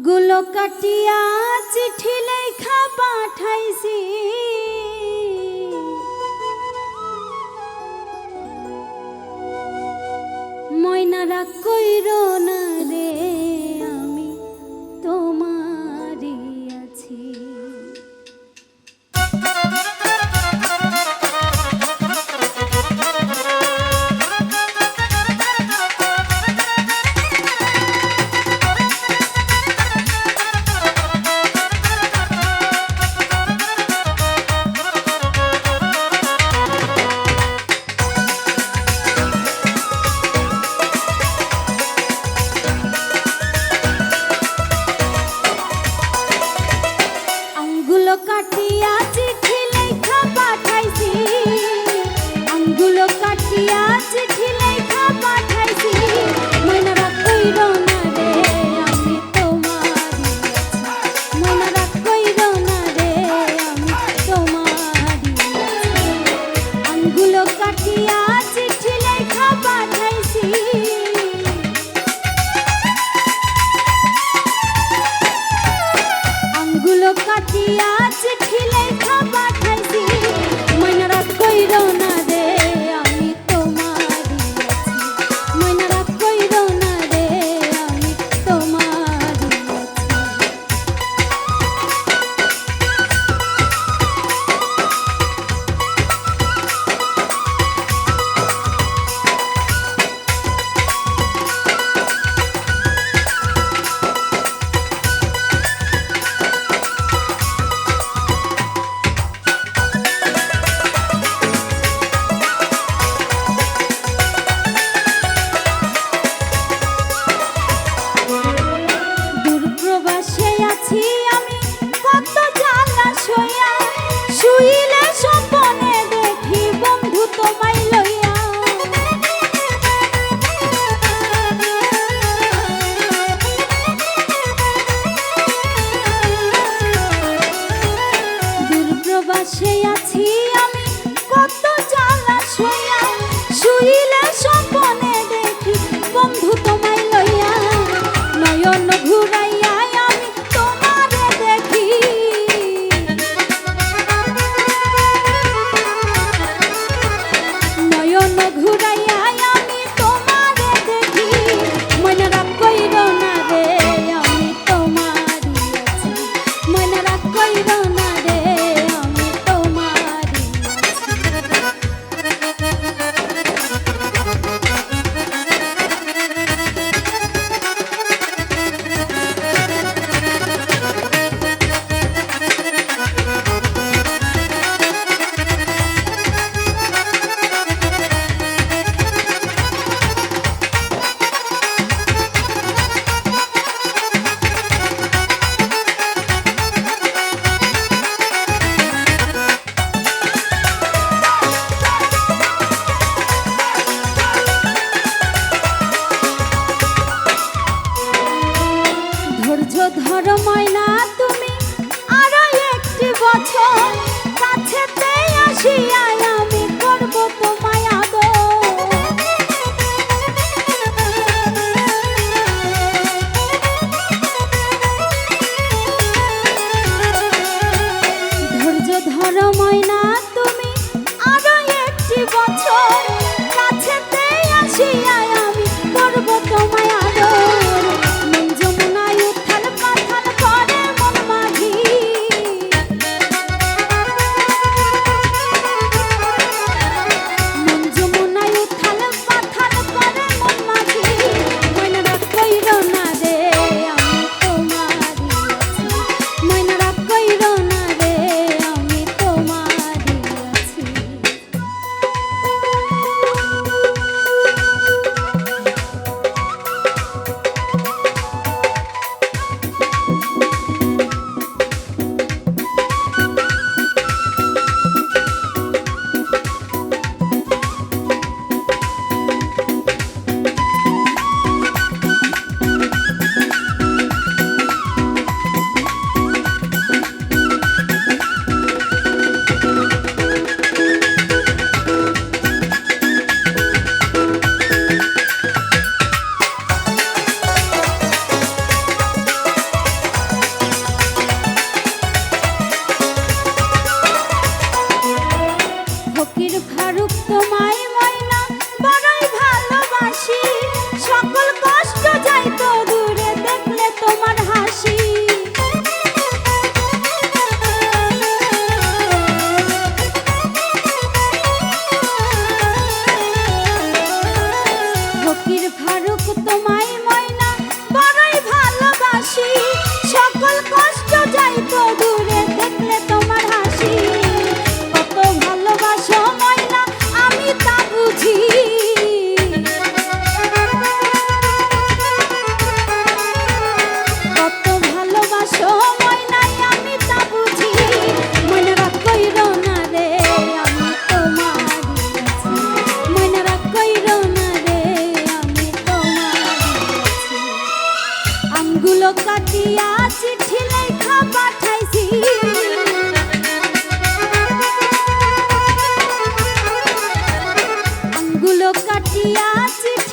আঙ্গুলো কাটিয়া চিঠি লেখা পাঠাইছি। ময়নারা কইর না কাটিয়া চিঠি লেখা পাঠাইছি। আঙ্গুলো কাটিয়া চিঠি